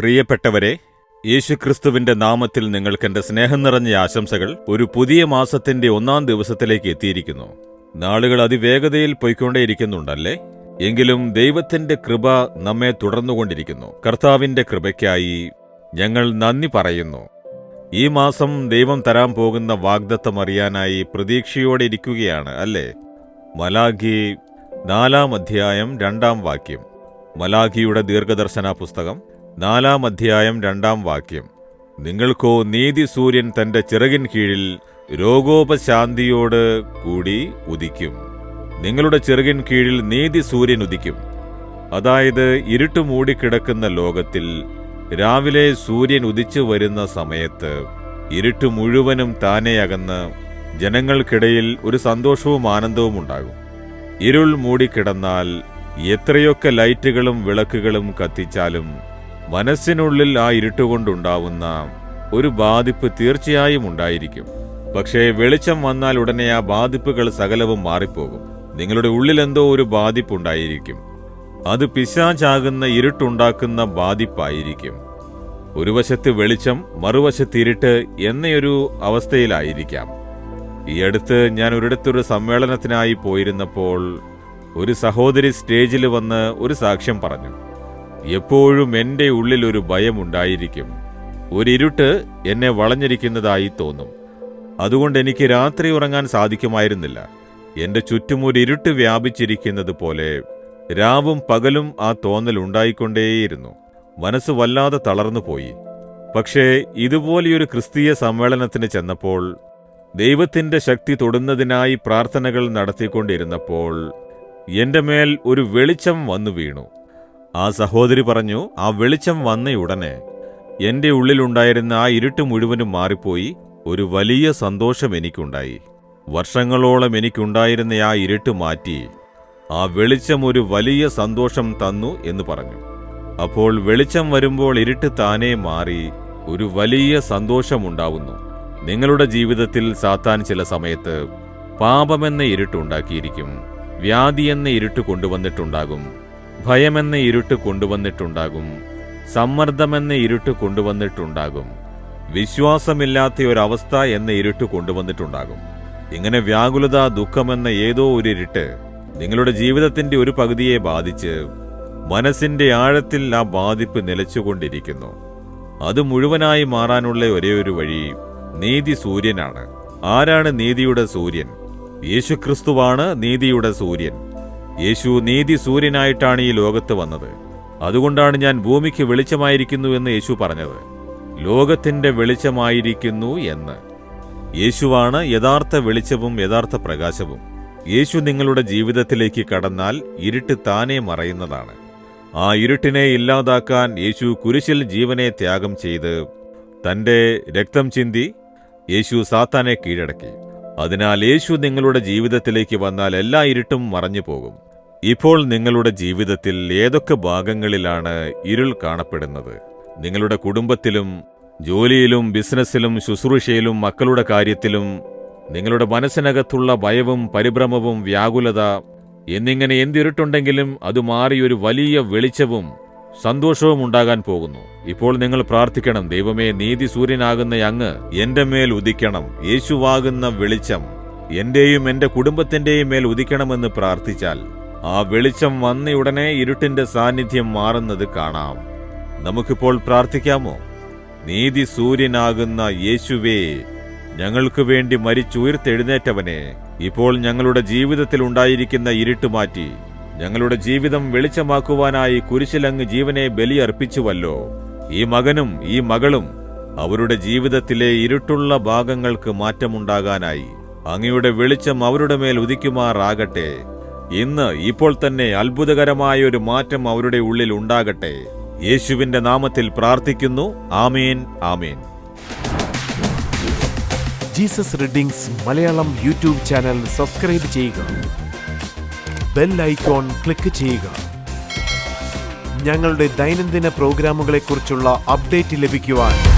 പ്രിയപ്പെട്ടവരെ യേശുക്രിസ്തുവിന്റെ നാമത്തിൽ നിങ്ങൾക്ക് എന്റെ സ്നേഹം നിറഞ്ഞ ആശംസകൾ ഒരു പുതിയ മാസത്തിന്റെ ഒന്നാം ദിവസത്തിലേക്ക് എത്തിയിരിക്കുന്നു. നാളുകൾ അതിവേഗതയിൽ പോയിക്കൊണ്ടേയിരിക്കുന്നുണ്ടല്ലേ? എങ്കിലും ദൈവത്തിന്റെ കൃപ നമ്മെ തുടർന്നുകൊണ്ടിരിക്കുന്നു. കർത്താവിന്റെ കൃപയ്ക്കായി ഞങ്ങൾ നന്ദി പറയുന്നു. ഈ മാസം ദൈവം തരാൻ പോകുന്ന വാഗ്ദത്തം അറിയാനായി പ്രതീക്ഷയോടെ ഇരിക്കുകയാണ് അല്ലേ? മലാഖി നാലാം അധ്യായം രണ്ടാം വാക്യം. മലാഖിയുടെ ദീർഘദർശന പുസ്തകം നാലാം അധ്യായം രണ്ടാം വാക്യം. നിങ്ങൾക്കോ നീതി സൂര്യൻ തന്റെ ചിറകിൻ കീഴിൽ രോഗോപശാന്തിയോട് കൂടി ഉദിക്കും. നിങ്ങളുടെ ചിറകിൻ കീഴിൽ നീതി സൂര്യൻ ഉദിക്കും. അതായത് ഇരുട്ട് മൂടിക്കിടക്കുന്ന ലോകത്തിൽ രാവിലെ സൂര്യൻ ഉദിച്ചു വരുന്ന സമയത്ത് ഇരുട്ട് മുഴുവനും താനെ അകന്ന് ജനങ്ങൾക്കിടയിൽ ഒരു സന്തോഷവും ആനന്ദവും ഉണ്ടാകും. ഇരുൾ മൂടിക്കിടന്നാൽ എത്രയൊക്കെ ലൈറ്റുകളും വിളക്കുകളും കത്തിച്ചാലും മനസ്സിനുള്ളിൽ ആ ഇരുട്ടുകൊണ്ടുണ്ടാവുന്ന ഒരു ബാധിപ്പ് തീർച്ചയായും ഉണ്ടായിരിക്കും. പക്ഷേ വെളിച്ചം വന്നാൽ ഉടനെ ആ ബാധിപ്പുകൾ സകലവും മാറിപ്പോകും. നിങ്ങളുടെ ഉള്ളിലെന്തോ ഒരു ബാധിപ്പുണ്ടായിരിക്കും. അത് പിശാചാകുന്ന ഇരുട്ടുണ്ടാക്കുന്ന ബാധിപ്പായിരിക്കും. ഒരു വശത്ത് വെളിച്ചം മറുവശത്ത് ഇരുട്ട് എന്നയൊരു അവസ്ഥയിലായിരിക്കാം. ഈ അടുത്ത് ഞാൻ ഒരിടത്തൊരു സമ്മേളനത്തിനായി പോയിരുന്നപ്പോൾ ഒരു സഹോദരി സ്റ്റേജിൽ വന്ന് ഒരു സാക്ഷ്യം പറഞ്ഞു. എപ്പോഴും എന്റെ ഉള്ളിൽ ഒരു ഭയമുണ്ടായിരിക്കും ഒരിരുട്ട് എന്നെ വളഞ്ഞിരിക്കുന്നതായി തോന്നും. അതുകൊണ്ട് എനിക്ക് രാത്രി ഉറങ്ങാൻ സാധിക്കുമായിരുന്നില്ല. എന്റെ ചുറ്റും ഒരു ഇരുട്ട് വ്യാപിച്ചിരിക്കുന്നത് പോലെ രാവും പകലും ആ തോന്നൽ ഉണ്ടായിക്കൊണ്ടേയിരുന്നു. മനസ്സ് വല്ലാതെ തളർന്നുപോയി പക്ഷേ ഇതുപോലെയൊരു ക്രിസ്തീയ സമ്മേളനത്തിന് ചെന്നപ്പോൾ ദൈവത്തിന്റെ ശക്തി തൊടുന്നതിനായി പ്രാർത്ഥനകൾ നടത്തിക്കൊണ്ടിരുന്നപ്പോൾ എന്റെ മേൽ ഒരു വെളിച്ചം വന്നു വീണു. ആ സഹോദരി പറഞ്ഞു ആ വെളിച്ചം വന്നയുടനെ എന്റെ ഉള്ളിലുണ്ടായിരുന്ന ആ ഇരുട്ട് മുഴുവനും മാറിപ്പോയി. ഒരു വലിയ സന്തോഷം എനിക്കുണ്ടായി. വർഷങ്ങളോളം എനിക്കുണ്ടായിരുന്ന ആ ഇരുട്ട് മാറ്റി. ആ വെളിച്ചം ഒരു വലിയ സന്തോഷം തന്നു എന്ന് പറഞ്ഞു. അപ്പോൾ വെളിച്ചം വരുമ്പോൾ ഇരുട്ട് താനേ മാറി ഒരു വലിയ സന്തോഷമുണ്ടാവുന്നു നിങ്ങളുടെ ജീവിതത്തിൽ സാത്താൻ ചില സമയത്ത് പാപമെന്ന ഇരുട്ടുണ്ടാക്കിയിരിക്കും വ്യാധി എന്ന ഇരുട്ട് കൊണ്ടുവന്നിട്ടുണ്ടാകും. ഭയമെന്ന ഇരുട്ട് കൊണ്ടുവന്നിട്ടുണ്ടാകും സമ്മർദ്ദമെന്ന ഇരുട്ട് കൊണ്ടുവന്നിട്ടുണ്ടാകും വിശ്വാസമില്ലാത്ത ഒരവസ്ഥ എന്ന ഇരുട്ട് കൊണ്ടുവന്നിട്ടുണ്ടാകും. ഇങ്ങനെ വ്യാകുലത ദുഃഖമെന്ന ഏതോ ഒരു ഇരുട്ട് നിങ്ങളുടെ ജീവിതത്തിന്റെ ഒരു പകുതിയെ ബാധിച്ച് മനസ്സിന്റെ ആഴത്തിൽ ആ ബാധിപ്പ് നിലച്ചുകൊണ്ടിരിക്കുന്നു. അത് മുഴുവനായി മാറാനുള്ള ഒരേ ഒരു വഴി നീതി സൂര്യനാണ്. ആരാണ് നീതിയുടെ സൂര്യൻ? യേശുക്രിസ്തുവാണ് നീതിയുടെ സൂര്യൻ. യേശു നീതി സൂര്യനായിട്ടാണ് ഈ ലോകത്ത് വന്നത്. അതുകൊണ്ടാണ് ഞാൻ ഭൂമിക്ക് വെളിച്ചമായിരിക്കുന്നു എന്ന് യേശു പറഞ്ഞത്. ലോകത്തിന്റെ വെളിച്ചമായിരിക്കുന്നു എന്ന്. യേശുവാണ് യഥാർത്ഥ വെളിച്ചവും യഥാർത്ഥ പ്രകാശവും. യേശു നിങ്ങളുടെ ജീവിതത്തിലേക്ക് കടന്നാൽ ഇരുട്ട് താനെ മറയുന്നതാണ്. ആ ഇരുട്ടിനെ ഇല്ലാതാക്കാൻ യേശു കുരിശിൽ ജീവനെ ത്യാഗം ചെയ്ത് തന്റെ രക്തം ചിന്തി യേശു സാത്താനെ കീഴടക്കി. അതിനാൽ യേശു നിങ്ങളുടെ ജീവിതത്തിലേക്ക് വന്നാൽ എല്ലാ ഇരുട്ടും മറഞ്ഞു പോകും ഇപ്പോൾ നിങ്ങളുടെ ജീവിതത്തിൽ ഏതൊക്കെ ഭാഗങ്ങളിലാണ് ഇരുൾ കാണപ്പെടുന്നത്? നിങ്ങളുടെ കുടുംബത്തിലും ജോലിയിലും ബിസിനസ്സിലും ശുശ്രൂഷയിലും മക്കളുടെ കാര്യത്തിലും നിങ്ങളുടെ മനസ്സിനകത്തുള്ള ഭയവും പരിഭ്രമവും വ്യാകുലത എന്നിങ്ങനെ എന്തിരുട്ടുണ്ടെങ്കിലും അത് മാറി ഒരു വലിയ വെളിച്ചവും സന്തോഷവും ഉണ്ടാകാൻ പോകുന്നു. ഇപ്പോൾ നിങ്ങൾ പ്രാർത്ഥിക്കണം ദൈവമേ നീതി സൂര്യനാകുന്ന അങ്ങ് എന്റെ മേൽ ഉദിക്കണം. യേശുവാകുന്ന വെളിച്ചം എന്റെയും എന്റെ കുടുംബത്തിന്റെയും മേൽ ഉദിക്കണമെന്ന് പ്രാർത്ഥിച്ചാൽ ആ വെളിച്ചം വന്ന വന്നയുടനെ ഇരുട്ടിന്റെ സാന്നിധ്യം മാറുന്നത് കാണാം. നമുക്കിപ്പോൾ പ്രാർത്ഥിക്കാമോ? നീതി സൂര്യനാകുന്ന യേശുവേ ഞങ്ങൾക്ക് വേണ്ടി മരിച്ചുയർത്തെഴുന്നേറ്റവനെ ഇപ്പോൾ ഞങ്ങളുടെ ജീവിതത്തിൽ ഉണ്ടായിരിക്കുന്ന ഇരുട്ട് മാറ്റി ഞങ്ങളുടെ ജീവിതം വെളിച്ചമാക്കുവാനായി കുരിശിലങ്ങ് ജീവനെ ബലിയർപ്പിച്ചുവല്ലോ. ഈ മകനും ഈ മകളും അവരുടെ ജീവിതത്തിലെ ഇരുട്ടുള്ള ഭാഗങ്ങൾക്ക് മാറ്റമുണ്ടാകാനായി അങ്ങയുടെ വെളിച്ചം അവരുടെ മേൽ ഉദിക്കുമാറാകട്ടെ. ഇന്ന് ഇപ്പോൾ തന്നെ അത്ഭുതകരമായ ഒരു മാറ്റം അവരുടെ ഉള്ളിൽ ഉണ്ടാകട്ടെ. യേശുവിന്റെ നാമത്തിൽ പ്രാർത്ഥിക്കുന്നു. Amen amen. Jesus readings Malayalam YouTube channel subscribe ചെയ്യുക. ബെൽ ഐക്കോൺ ക്ലിക്ക് ചെയ്യുക. ഞങ്ങളുടെ ദൈനംദിന പ്രോഗ്രാമുകളെക്കുറിച്ചുള്ള അപ്ഡേറ്റ് ലഭിക്കുവാൻ